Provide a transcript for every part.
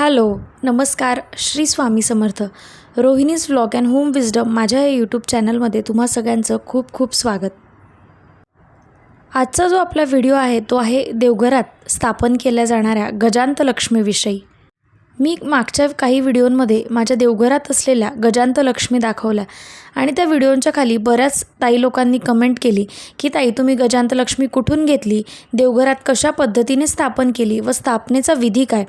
Hello नमस्कार Shri Swami Samarth. Rohini's vlog and home wisdom माझ्या या यूट्यूब चॅनलमध्ये तुम्हा सगळ्यांचं खूप खूप स्वागत. आजचा जो आपला व्हिडिओ आहे तो आहे देवघरात स्थापन केल्या जाणाऱ्या गजांत लक्ष्मीविषयी. मी मागच्या काही व्हिडिओंमध्ये माझ्या देवघरात असलेल्या गजांत लक्ष्मी दाखवल्या आणि त्या व्हिडिओंच्या खाली बऱ्याच ताई लोकांनी कमेंट केली की ताई तुम्ही गजांत लक्ष्मी कुठून घेतली? देवघरात कशा पद्धतीने स्थापन केली व स्थापनेचा विधी काय?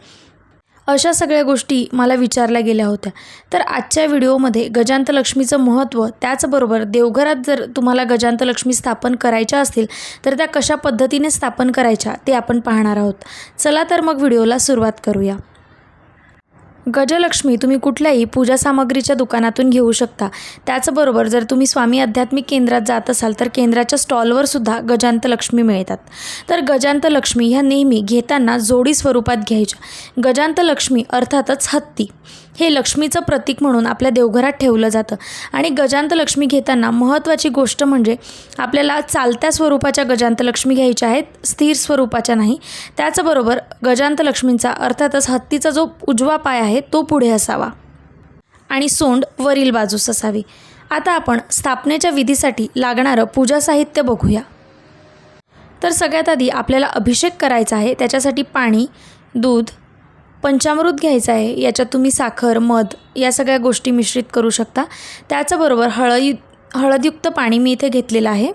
अशा सगळ्या गोष्टी मला विचारल्या गेल्या होत्या. तर आजच्या व्हिडिओमध्ये गजांत लक्ष्मीचं महत्त्व त्याचबरोबर देवघरात जर तुम्हाला गजांत लक्ष्मी स्थापन करायच्या असतील तर त्या कशा पद्धतीने स्थापन करायच्या ते आपण पाहणार आहोत. चला तर मग व्हिडिओला सुरुवात करूया. गजलक्ष्मी तुम्ही कुठल्याही पूजा सामग्रीच्या दुकानातून घेऊ शकता. त्याचबरोबर जर तुम्ही स्वामी आध्यात्मिक केंद्रात जात असाल तर केंद्राच्या स्टॉलवर सुद्धा गजांत लक्ष्मी मिळतात. तर गजांत लक्ष्मी ह्या नेहमी घेताना जोडी स्वरूपात घ्यायच्या. गजांत लक्ष्मी अर्थातच हत्ती. हे लक्ष्मीचं प्रतीक म्हणून आपल्या देवघरात ठेवलं जातं. आणि गजांत लक्ष्मी घेताना महत्त्वाची गोष्ट म्हणजे आपल्याला चालत्या स्वरूपाच्या गजांत लक्ष्मी घ्यायच्या आहेत स्थिर स्वरूपाच्या नाही. त्याचबरोबर गजांत लक्ष्मींचा अर्थातच हत्तीचा जो उजवा पाय आहे तो पुढे असावा. आणि सोंड वरील बाजूस असावी. आता आपण स्थापनेच्या विधीसाठी लागणारं पूजा साहित्य बघूया. तर सगळ्यात आधी आपल्याला अभिषेक करायचा आहे त्याच्यासाठी पाणी दूध पंचामृत घ्यायचं आहे याच्यात तुम्ही साखर मध या सगळ्या गोष्टी मिश्रित करू शकता. त्याचबरोबर हळद हळदयुक्त पाणी मी इथे घेतलेलं आहे.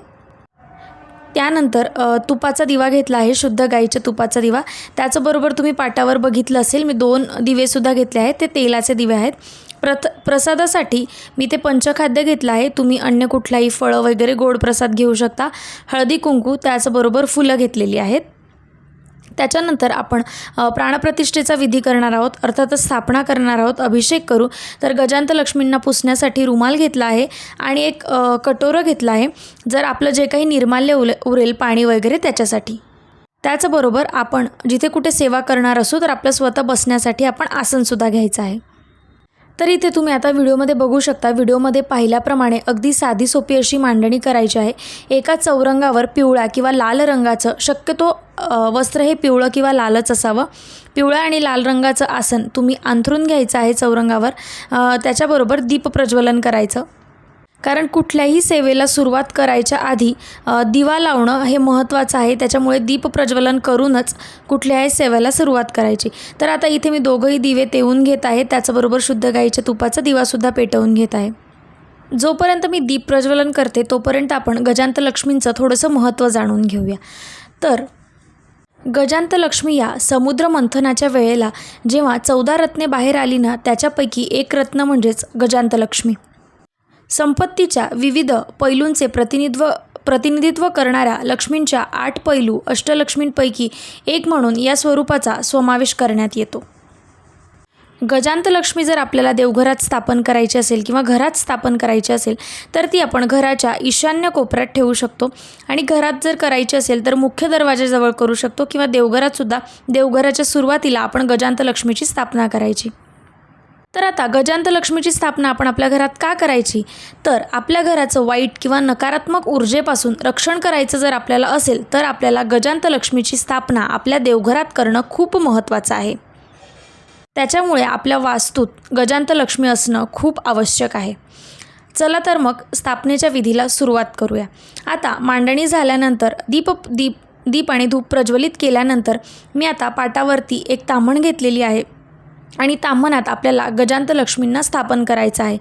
त्यानंतर तुपाचा दिवा घेतला आहे शुद्ध गाईच्या तुपाचा दिवा. त्याचबरोबर तुम्ही पाटावर बघितलं असेल मी दोन दिवेसुद्धा घेतले आहेत ते तेलाचे दिवे आहेत. प्रथ प्रसादासाठी मी ते पंचखाद्य घेतलं आहे तुम्ही अन्य कुठलाही फळं वगैरे गोड प्रसाद घेऊ शकता. हळदी कुंकू त्याचबरोबर फुलं घेतलेली आहेत. त्याच्यानंतर आपण प्राणप्रतिष्ठेचा विधी करणार आहोत अर्थातच स्थापना करणार आहोत अभिषेक करू. तर गजांत लक्ष्मींना पुसण्यासाठी रुमाल घेतला आहे आणि एक कटोरं घेतलं आहे. जर आपलं जे काही निर्माल्य उले उरेल पाणी वगैरे त्याच्यासाठी. त्याचबरोबर आपण जिथे कुठे सेवा करणार असू तर आपलं स्वतः बसण्यासाठी आपण आसनसुद्धा घ्यायचं आहे. तर इथे तुम्ही आता व्हिडिओमध्ये बघू शकता व्हिडिओमध्ये पाहिल्याप्रमाणे अगदी साधी सोपी अशी मांडणी करायची आहे. एका चौरंगावर पिवळा किंवा लाल रंगाचं शक्यतो वस्त्र हे पिवळं किंवा लालच असावं. पिवळ्या आणि लाल रंगाचं आसन तुम्ही अंथरून घ्यायचं आहे चौरंगावर. त्याच्याबरोबर दीप प्रज्वलन करायचं. कारण कुठल्याही सेवेला सुरुवात करायच्या आधी दिवा लावणं हे महत्त्वाचं आहे. त्याच्यामुळे दीप प्रज्वलन करूनच कुठल्याही सेवेला सुरुवात करायची. तर आता इथे मी दोघंही दिवे तेवून घेत आहे. त्याचबरोबर शुद्ध गाईच्या तुपाचा दिवासुद्धा पेटवून घेत आहे. जोपर्यंत मी दीप प्रज्वलन करते तोपर्यंत आपण गजांत लक्ष्मींचं थोडंसं महत्त्व जाणून घेऊया. तर गजांत लक्ष्मी या समुद्र मंथनाच्या वेळेला जेव्हा चौदा रत्ने बाहेर आली ना त्याच्यापैकी एक रत्न म्हणजेच गजांत लक्ष्मी. संपत्तीच्या विविध पैलूंचे प्रतिनिधित्व प्रतिनिधित्व करणाऱ्या लक्ष्मींच्या आठ पैलू अष्टलक्ष्मींपैकी एक म्हणून या स्वरूपाचा समावेश करण्यात येतो. गजांत लक्ष्मी जर आपल्याला देवघरात स्थापन करायची असेल किंवा घरात स्थापन करायची असेल तर ती आपण घराच्या ईशान्य कोपऱ्यात ठेवू शकतो. आणि घरात जर करायची असेल तर मुख्य दरवाजाजवळ करू शकतो किंवा देवघरातसुद्धा देवघराच्या सुरुवातीला आपण गजांत लक्ष्मीची स्थापना करायची. तर आता गजांत लक्ष्मीची स्थापना आपण आपल्या घरात का करायची? तर आपल्या घराचं वाईट किंवा नकारात्मक ऊर्जेपासून रक्षण करायचं जर आपल्याला असेल तर आपल्याला गजांत लक्ष्मीची स्थापना आपल्या देवघरात करणं खूप महत्त्वाचं आहे. त्याच्यामुळे आपल्या वास्तूत गजांत लक्ष्मी असणं खूप आवश्यक आहे. चला तर मग स्थापनेच्या विधीला सुरुवात करूया. आता मांडणी झाल्यानंतर दीप दीप दीप आणि धूप प्रज्वलित केल्यानंतर मी आता पाटावरती एक तामण घेतलेली आहे. आणि ताम्हणात आपल्याला गजांत लक्ष्मींना स्थापन करायचं आहे.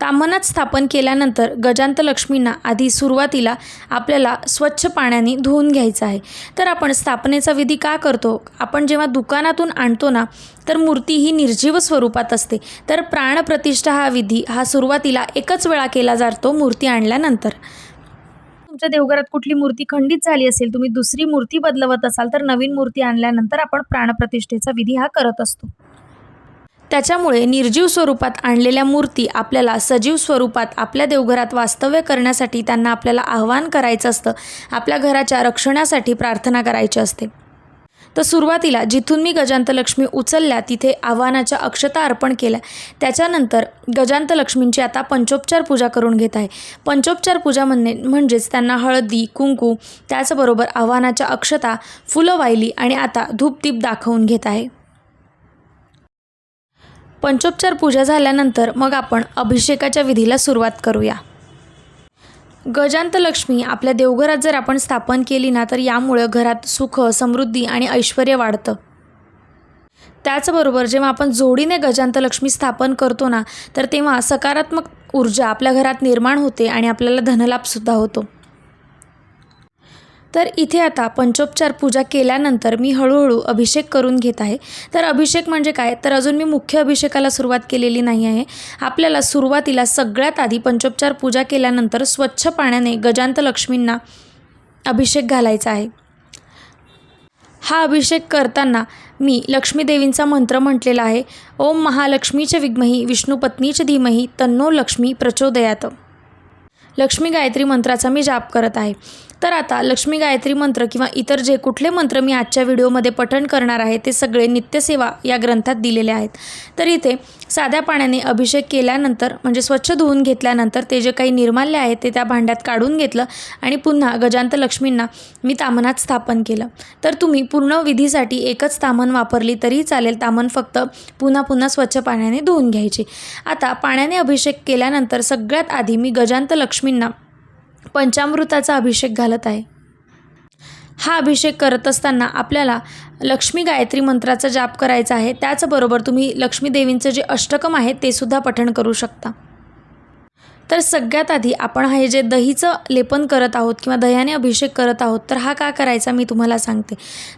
ताम्हणात स्थापन केल्यानंतर गजांत लक्ष्मींना आधी सुरुवातीला आपल्याला स्वच्छ पाण्याने धुवून घ्यायचं आहे. तर आपण स्थापनेचा विधी का करतो? आपण जेव्हा दुकानातून आणतो ना तर मूर्ती ही निर्जीव स्वरूपात असते. तर प्राणप्रतिष्ठा हा विधी हा सुरुवातीला एकच वेळा केला जातो मूर्ती आणल्यानंतर. तुमच्या देवघरात कुठली मूर्ती खंडित झाली असेल तुम्ही दुसरी मूर्ती बदलवत असाल तर नवीन मूर्ती आणल्यानंतर आपण प्राणप्रतिष्ठेचा विधी हा करत असतो. त्याच्यामुळे निर्जीव स्वरूपात आणलेल्या मूर्ती आपल्याला सजीव स्वरूपात आपल्या देवघरात वास्तव्य करण्यासाठी त्यांना आपल्याला आव्हान करायचं असतं आपल्या घराच्या रक्षणासाठी प्रार्थना करायची असते. तर सुरुवातीला जिथून मी गजांतलक्ष्मी उचलल्या तिथे आव्हानाच्या अक्षता अर्पण केल्या. त्याच्यानंतर गजांतलक्ष्मींची आता पंचोपचार पूजा करून घेत आहे. पंचोपचार पूजा म्हणणे म्हणजेच त्यांना हळदी कुंकू त्याचबरोबर आव्हानाच्या अक्षता फुलं वाहिली आणि आता धूपदीप दाखवून घेत आहे. पंचोपचार पूजा झाल्यानंतर मग आपण अभिषेकाच्या विधीला सुरुवात करूया. गजांतलक्ष्मी आपल्या देवघरात जर आपण स्थापन केली ना तर यामुळं घरात सुख समृद्धी आणि ऐश्वर वाढतं. त्याचबरोबर जेव्हा आपण जोडीने गजांतलक्ष्मी स्थापन करतो ना तर तेव्हा सकारात्मक ऊर्जा आपल्या घरात निर्माण होते आणि आपल्याला धनलाभसुद्धा होतो. तर इथे आता पंचोपचार पूजा केल्यानंतर मी हळूहळू अभिषेक करून घेत आहे. तर अभिषेक म्हणजे काय? तर अजून मी मुख्य अभिषेकाला सुरुवात केलेली नाही आहे. आपल्याला सुरुवातीला सगळ्यात आधी पंचोपचार पूजा केल्यानंतर स्वच्छ पाण्याने गजांत लक्ष्मींना अभिषेक घालायचा आहे. हा अभिषेक करताना मी लक्ष्मीदेवींचा मंत्र म्हटलेला आहे. ओम महालक्ष्मीचे विद्मही विष्णुपत्नीचे धीमही तन्नो लक्ष्मी प्रचोदयात. लक्ष्मी गायत्री मंत्राचा मी जाप करत आहे. तर आता लक्ष्मी गायत्री मंत्र किंवा इतर जे कुठले मंत्र मी आजच्या व्हिडिओमध्ये पठण करणार आहे ते सगळे नित्यसेवा या ग्रंथात दिलेले आहेत. तर इथे साध्या पाण्याने अभिषेक केल्यानंतर म्हणजे स्वच्छ धुवून घेतल्यानंतर ते जे काही निर्माल्य आहे ते त्या भांड्यात काढून घेतलं आणि पुन्हा गजांत लक्ष्मींना मी तामनात स्थापन केलं. तर तुम्ही पूर्ण विधीसाठी एकच तामन वापरली तरी चालेल तामन फक्त पुन्हा पुन्हा स्वच्छ पाण्याने धुवून घ्यायची. आता पाण्याने अभिषेक केल्यानंतर सगळ्यात आधी मी गजांत लक्ष्मींना पंचामृताचा अभिषेक घालत आहे. हा अभिषेक करत असताना आपल्याला लक्ष्मी गायत्री मंत्राचा जाप करायचा आहे. त्याचबरोबर तुम्ही लक्ष्मी देवींचं जे अष्टकम आहे ते सुद्धा पठण करू शकता. तर सगळ्यात आधी आपण हे जे दहीचं लेपन करत आहोत किंवा दह्याने अभिषेक करत आहोत तर हा का करायचा मी तुम्हाला सांगते.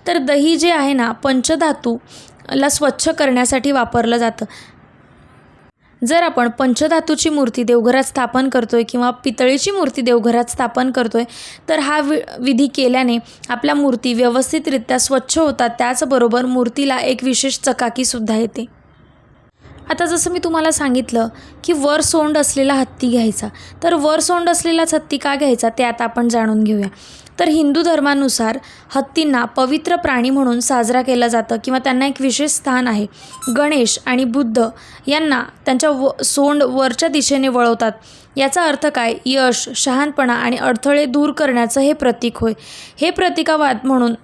तर दही जे आहे ना पंचधातूला स्वच्छ करण्यासाठी वापरलं जातं. जर आपण पंचधातूची मूर्ती देवघरात स्थापन करतो आहे किंवा पितळीची मूर्ती देवघरात स्थापन करतो आहे तर हा वि विधी केल्याने आपल्या मूर्ती व्यवस्थितरित्या स्वच्छ होतात. त्याचबरोबर मूर्तीला एक विशेष चकाकीसुद्धा येते. आता जसं मी तुम्हाला सांगितलं की वर सोंड असलेला हत्ती घ्यायचा. तर वर सोंड असलेलाच हत्ती का घ्यायचा? ते आता आपण जाणून घेऊया. तर हिंदू धर्मानुसार हत्तींना पवित्र प्राणी म्हणून साजरा केलं जातं किंवा त्यांना एक विशेष स्थान आहे. गणेश आणि बुद्ध यांना त्यांच्या व सोंड वरच्या दिशेने वळवतात. याचा अर्थ काय? यश शहाणपणा आणि अडथळे दूर करण्याचं हे प्रतीक होय. हे प्रतिकावाद म्हणून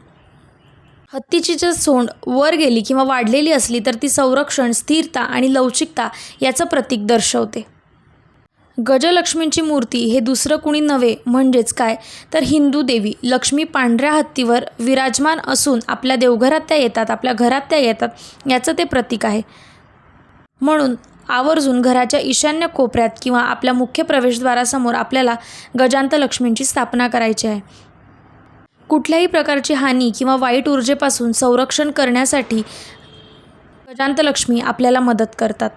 हत्तीची जर सोंड वर गेली किंवा वाढलेली असली तर ती संरक्षण स्थिरता आणि लवचिकता याचं प्रतीक दर्शवते. गजलक्ष्मींची मूर्ती हे दुसरं कुणी नव्हे म्हणजेच काय? तर हिंदू देवी लक्ष्मी पांढऱ्या हत्तीवर विराजमान असून आपल्या देवघरात त्या येतात आपल्या घरात त्या येतात याचं ते प्रतीक आहे. म्हणून आवर्जून घराच्या ईशान्य कोपऱ्यात किंवा आपल्या मुख्य प्रवेशद्वारासमोर आपल्याला गजांत लक्ष्मींची स्थापना करायची आहे. कुठल्याही प्रकारची हानी किंवा वाईट ऊर्जेपासून संरक्षण करण्यासाठी गजांत लक्ष्मी आपल्याला मदत करतात.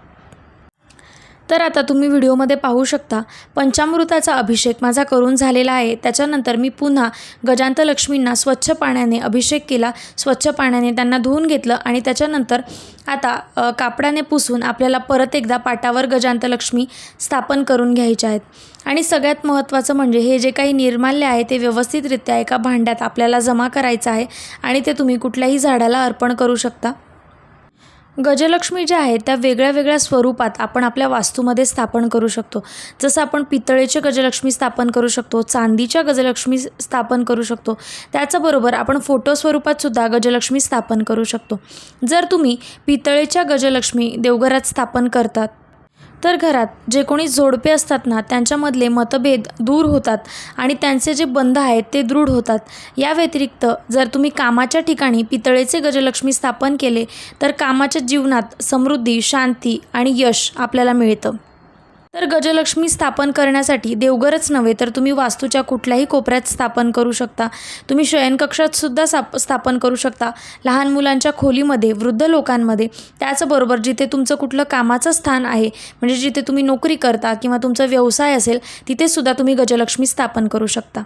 तर आता तुम्ही व्हिडिओमध्ये पाहू शकता पंचामृताचा अभिषेक माझा करून झालेला आहे. त्याच्यानंतर मी पुन्हा गजांत लक्ष्मींना स्वच्छ पाण्याने अभिषेक केला. स्वच्छ पाण्याने त्यांना धुवून घेतलं आणि त्याच्यानंतर आता कापडाने पुसून आपल्याला परत एकदा पाटावर गजांत लक्ष्मी स्थापन करून घ्यायच्या आहेत. आणि सगळ्यात महत्त्वाचं म्हणजे हे जे काही निर्माल्य आहे ते व्यवस्थितरित्या एका भांड्यात आपल्याला जमा करायचं आहे आणि ते तुम्ही कुठल्याही झाडाला अर्पण करू शकता. गजलक्ष्मी ज्या आहेत त्या वेगळ्या वेगळ्या स्वरूपात आपण आपल्या वास्तूमध्ये स्थापन करू शकतो. जसं आपण पितळेचे गजलक्ष्मी स्थापन करू शकतो चांदीच्या गजलक्ष्मी स्थापन करू शकतो त्याचबरोबर आपण फोटो स्वरूपात सुद्धा गजलक्ष्मी स्थापन करू शकतो. जर तुम्ही पितळेच्या गजलक्ष्मी देवघरात स्थापन करतात तर घरात जे कोणी जोडपे असतात ना त्यांच्यामधले मतभेद दूर होतात आणि त्यांचे जे बंध आहेत ते दृढ होतात. या व्यतिरिक्त जर तुम्ही कामाच्या ठिकाणी पितळेचे गजलक्ष्मी स्थापन केले तर कामाच्या जीवनात समृद्धी शांती आणि यश आपल्याला मिळतं. तर गजलक्ष्मी स्थापन करण्यासाठी देवघरच नव्हे तर तुम्ही वास्तूच्या कुठल्याही कोपऱ्यात स्थापन करू शकता. तुम्ही शयनकक्षात सुद्धा साप स्थापन करू शकता. लहान मुलांच्या खोलीमध्ये वृद्ध लोकांमध्ये त्याचबरोबर जिथे तुमचं कुठलं कामाचं स्थान आहे म्हणजे जिथे तुम्ही नोकरी करता किंवा तुमचा व्यवसाय असेल तिथे सुद्धा तुम्ही गजलक्ष्मी स्थापन करू शकता.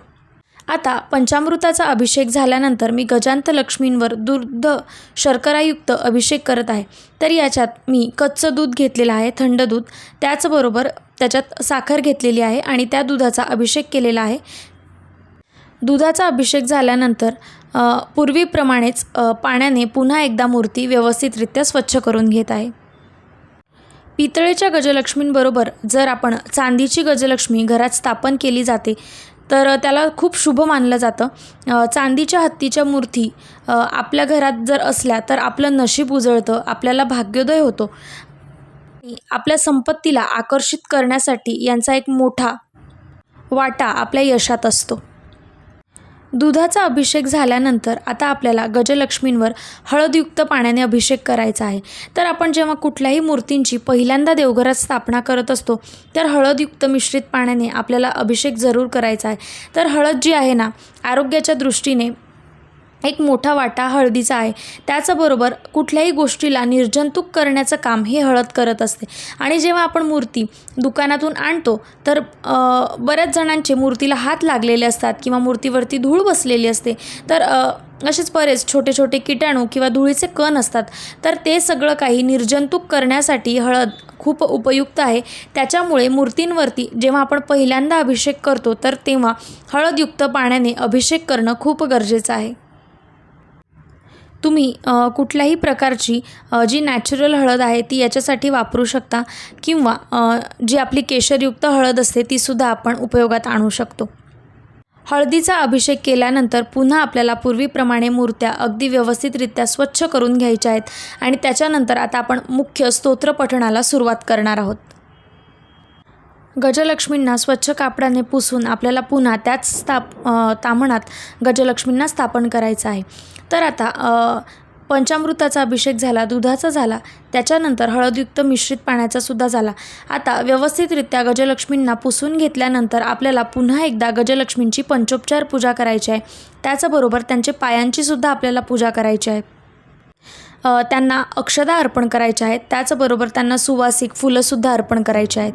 आता पंचामृताचा अभिषेक झाल्यानंतर मी गजांत लक्ष्मींवर दुग्ध शर्करायुक्त अभिषेक करत आहे. तर याच्यात मी कच्चं दूध घेतलेलं आहे थंड दूध. त्याचबरोबर त्याच्यात साखर घेतलेली आहे आणि त्या दुधाचा अभिषेक केलेला आहे. दुधाचा अभिषेक झाल्यानंतर पूर्वीप्रमाणेच पाण्याने पुन्हा एकदा मूर्ती व्यवस्थितरित्या स्वच्छ करून घेत आहे. पितळेच्या गजलक्ष्मींबरोबर जर आपण चांदीची गजलक्ष्मी घरात स्थापन केली जाते तर त्याला खूप शुभ मानलं जातं. चांदीच्या हत्तीच्या मूर्ती आपल्या घरात जर असल्या तर आपलं नशीब उजळतं आपल्याला भाग्योदय होतो. आपल्या संपत्तीला आकर्षित करण्यासाठी यांचा एक मोठा वाटा आपल्या यशात असतो. दुधाचा अभिषेक झाल्यानंतर आता आपल्याला गजलक्ष्मींवर हळदयुक्त पाण्याने अभिषेक करायचा आहे. तर आपण जेव्हा कुठल्याही मूर्तींची पहिल्यांदा देवघरात स्थापना करत असतो तर हळदयुक्त मिश्रित पाण्याने आपल्याला अभिषेक जरूर करायचा आहे. तर हळद जी आहे ना आरोग्याच्या दृष्टीने एक मोठा वाटा हळदीचा आहे. त्याचबरोबर कुठल्याही गोष्टीला निर्जंतुक करण्याचं काम हे हळद करत असते. आणि जेव्हा आपण मूर्ती दुकानातून आणतो तर बऱ्याच जणांचे मूर्तीला हात लागलेले असतात किंवा मूर्तीवरती धूळ बसलेली असते. तर असेच बरेच छोटे छोटे किटाणू किंवा धुळीचे कण असतात. तर ते सगळं काही निर्जंतुक करण्यासाठी हळद खूप उपयुक्त आहे. त्याच्यामुळे मूर्तींवरती जेव्हा आपण पहिल्यांदा अभिषेक करतो तर तेव्हा हळदयुक्त पाण्याने अभिषेक करणं खूप गरजेचं आहे. तुम्ही कुठल्याही प्रकारची जी नॅचरल हळद आहे ती याच्यासाठी वापरू शकता किंवा जी आपली केशरयुक्त हळद असते तीसुद्धा आपण उपयोगात आणू शकतो. हळदीचा अभिषेक केल्यानंतर पुन्हा आपल्याला पूर्वीप्रमाणे मूर्त्या अगदी व्यवस्थितरित्या स्वच्छ करून घ्यायच्या आहेत आणि त्याच्यानंतर आता आपण मुख्य स्तोत्र पठणाला सुरुवात करणार आहोत. गजलक्ष्मींना स्वच्छ कापडाने पुसून आपल्याला पुन्हा त्याच स्थाप तामणात गजलक्ष्मींना स्थापन करायचं आहे. तर आता पंचामृताचा अभिषेक झाला दुधाचा झाला त्याच्यानंतर हळदयुक्त मिश्रित पाण्याचा सुद्धा झाला. आता व्यवस्थितरित्या गजलक्ष्मींना पुसून घेतल्यानंतर आपल्याला पुन्हा एकदा गजलक्ष्मींची पंचोपचार पूजा करायची आहे. त्याचबरोबर त्यांचे पायांची सुद्धा आपल्याला पूजा करायची आहे. त्यांना अक्षदा अर्पण करायच्या आहेत. त्याचबरोबर त्यांना सुवासिक फुलंसुद्धा अर्पण करायची आहेत.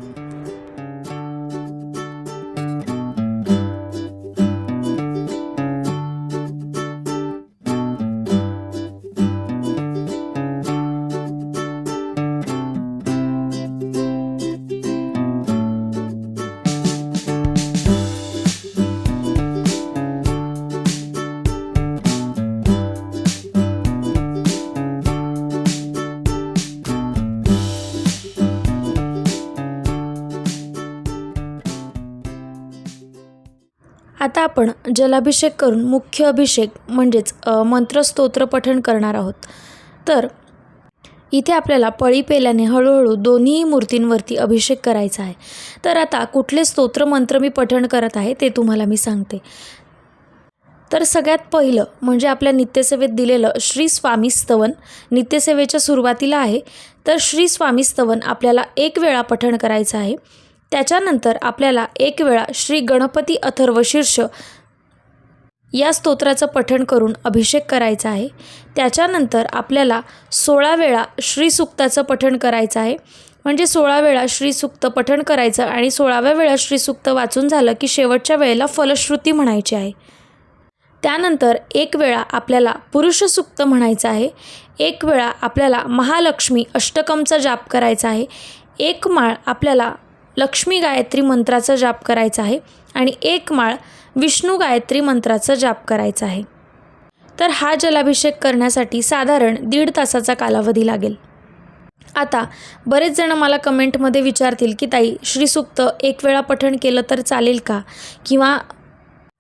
आता आपण जलाभिषेक करून मुख्य अभिषेक म्हणजेच मंत्रस्तोत्र पठण करणार आहोत. तर इथे आपल्याला पळी पेल्याने हळूहळू दोन्ही मूर्तींवरती अभिषेक करायचा आहे. तर आता कुठले स्तोत्र मंत्र मी पठण करत आहे ते तुम्हाला मी सांगते. तर सगळ्यात पहिलं म्हणजे आपल्या नित्यसेवेत दिलेलं श्री स्वामी स्तवन नित्यसेवेच्या सुरुवातीला आहे. तर श्री स्वामी स्तवन आपल्याला एक वेळा पठण करायचं आहे. त्याच्यानंतर आपल्याला एक वेळा श्री गणपती अथर्व शीर्ष या स्तोत्राचं पठण करून अभिषेक करायचा आहे. त्याच्यानंतर आपल्याला सोळा वेळा श्रीसुक्ताचं पठण करायचं आहे. म्हणजे सोळा वेळा श्रीसुक्त पठण करायचं आणि सोळाव्या वेळा श्रीसुक्त वाचून झालं की शेवटच्या वेळेला फलश्रुती म्हणायची आहे. त्यानंतर एक वेळा आपल्याला पुरुषसुक्त म्हणायचं आहे. एक वेळा आपल्याला महालक्ष्मी अष्टकमचा जाप करायचा आहे. एक माळ आपल्याला लक्ष्मी गायत्री मंत्राचा जाप करायचा आहे आणि एक माळ विष्णू गायत्री मंत्राचा जाप करायचा आहे. तर हा जलाभिषेक करण्यासाठी साधारण दीड तासाचा कालावधी लागेल. आता बरेच जण मला कमेंटमध्ये विचारतील की ताई श्रीसुक्त एक वेळा पठण केलं तर चालेल का? किंवा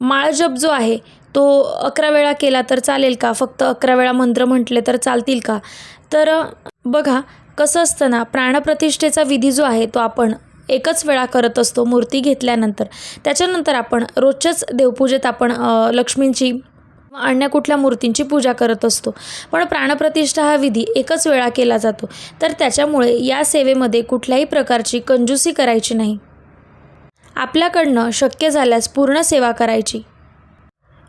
माळजप जो आहे तो अकरा वेळा केला तर चालेल का? फक्त अकरा वेळा मंत्र म्हटले तर चालतील का? तर बघा कसं असतं ना प्राणप्रतिष्ठेचा विधी जो आहे तो आपण एकच वेळा करत असतो मूर्ती घेतल्यानंतर. त्याच्यानंतर आपण रोजच्याच देवपूजेत आपण लक्ष्मींची अन्य कुठल्या मूर्तींची पूजा करत असतो. पण प्राणप्रतिष्ठा हा विधी एकच वेळा केला जातो. तर त्याच्यामुळे या सेवेमध्ये कुठल्याही प्रकारची कंजूसी करायची नाही. आपल्याकडनं शक्य झाल्यास पूर्ण सेवा करायची.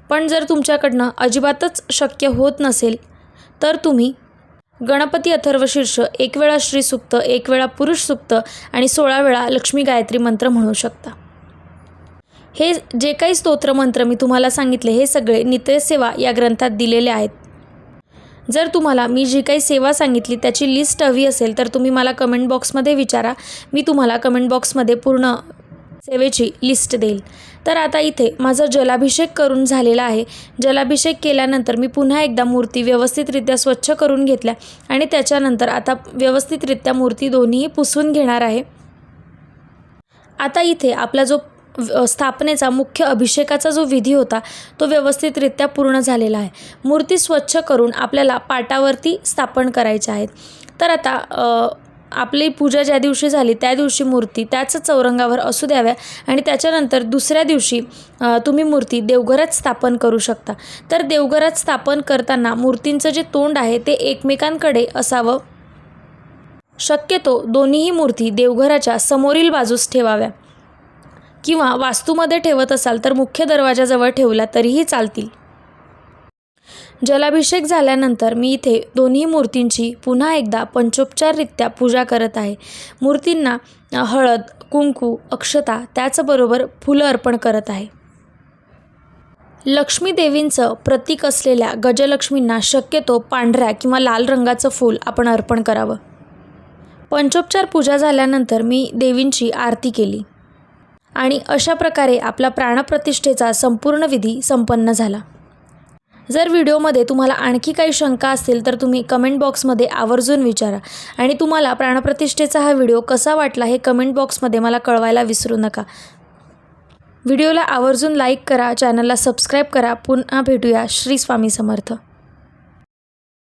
पण जर तुमच्याकडनं अजिबातच शक्य होत नसेल तर तुम्ही गणपती अथर्वशीर्ष एक वेळा श्रीसुक्त एक वेळा पुरुष सुक्त आणि सोळा वेळा लक्ष्मी गायत्री मंत्र म्हणू शकता. हे जे काही स्तोत्र मंत्र मी तुम्हाला सांगितले हे सगळे नित्यसेवा या ग्रंथात दिलेले आहेत. जर तुम्हाला मी जी काही सेवा सांगितली त्याची लिस्ट हवी असेल तर तुम्ही मला कमेंट बॉक्समध्ये विचारा. मी तुम्हाला कमेंट बॉक्समध्ये पूर्ण सेवेची लिस्ट देईल. तर आता इथे माझा जलाभिषेक करून झालेला आहे. जलाभिषेक केल्यानंतर मी पुन्हा एकदा मूर्ती व्यवस्थितरित्या स्वच्छ करून घेतल्या आणि त्याच्यानंतर आता व्यवस्थितरित्या मूर्ती दोन्हीही पुसून घेणार आहे. आता इथे आपला जो स्थापनेचा मुख्य अभिषेकाचा जो विधी होता तो व्यवस्थितरित्या पूर्ण झालेला आहे. मूर्ती स्वच्छ करून आपल्याला पाटावरती स्थापन करायच्या आहेत. तर आता आपली पूजा ज्या दिवशी झाली त्या दिवशी मूर्ती त्याच चौरंगावर असू द्याव्या आणि त्याच्यानंतर दुसऱ्या दिवशी तुम्ही मूर्ती देवघरात स्थापन करू शकता. तर देवघरात स्थापन करताना मूर्तींचं जे तोंड आहे ते एकमेकांकडे असावं. शक्यतो दोन्हीही मूर्ती देवघराच्या समोरील बाजूस ठेवाव्या. किंवा वास्तूमध्ये ठेवत असाल तर मुख्य दरवाजाजवळ ठेवल्या तरीही चालतील. जलाभिषेक झाल्यानंतर मी इथे दोन्ही मूर्तींची पुन्हा एकदा पंचोपचाररित्या पूजा करत आहे. मूर्तींना हळद कुंकू अक्षता त्याचबरोबर फुलं अर्पण करत आहे. लक्ष्मी देवींचं प्रतीक असलेल्या गजलक्ष्मींना शक्यतो पांढऱ्या किंवा लाल रंगाचं फूल आपण अर्पण करावं. पंचोपचार पूजा झाल्यानंतर मी देवींची आरती केली आणि अशा प्रकारे आपला प्राणप्रतिष्ठेचा संपूर्ण विधी संपन्न झाला. जर व्हिडिओमध्ये तुम्हाला आणखी काही शंका असतील तर तुम्ही कमेंट बॉक्समध्ये आवर्जून विचारा. आणि तुम्हाला प्राणप्रतिष्ठेचा हा व्हिडिओ कसा वाटला हे कमेंट बॉक्समध्ये मला कळवायला विसरू नका. व्हिडिओला आवर्जून लाईक करा चॅनलला सबस्क्राईब करा. पुन्हा भेटूया श्री स्वामी समर्थ.